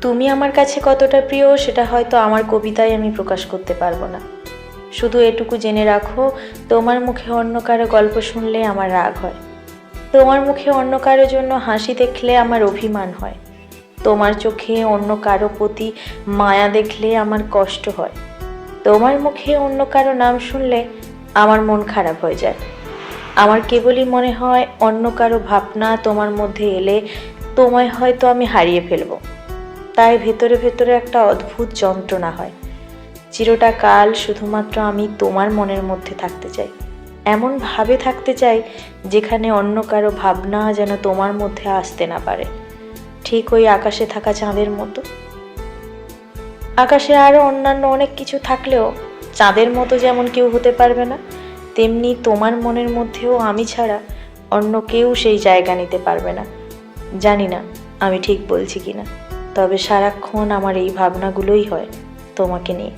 তুমি আমার কাছে কতটা প্রিয়, সেটা হয়তো আমার কবিতায় আমি প্রকাশ করতে পারব না। শুধু এটুকু জেনে রাখো, তোমার মুখে অন্য কারও গল্প শুনলে আমার রাগ হয়। তোমার মুখে অন্য কারও জন্য হাসি দেখলে আমার অভিমান হয়। তোমার চোখে অন্য কারও প্রতি মায়া দেখলে আমার কষ্ট হয়। তোমার মুখে অন্য কারও নাম শুনলে আমার মন খারাপ হয়ে যায়। আমার কেবলই মনে হয় অন্য কারও ভাবনা তোমার মধ্যে এলে তোমায় হয়তো আমি হারিয়ে ফেলব। তাই ভেতরে ভেতরে একটা অদ্ভুত যন্ত্রণা হয়। চিরটা কাল শুধুমাত্র আমি তোমার মনের মধ্যে থাকতে চাই। এমন ভাবে থাকতে চাই যেখানে অন্য কারও ভাবনা যেন তোমার মধ্যে আসতে না পারে। ঠিক ওই আকাশে থাকা চাঁদের মতো। আকাশে আরও অন্যান্য অনেক কিছু থাকলেও চাঁদের মতো যেমন কেউ হতে পারবে না, তেমনি তোমার মনের মধ্যেও আমি ছাড়া অন্য কেউ সেই জায়গা নিতে পারবে না। জানি না আমি ঠিক বলছি কিনা। তবে সারাক্ষণ আমার এই ভাবনাগুলোই হয় তোমাকে নিয়ে।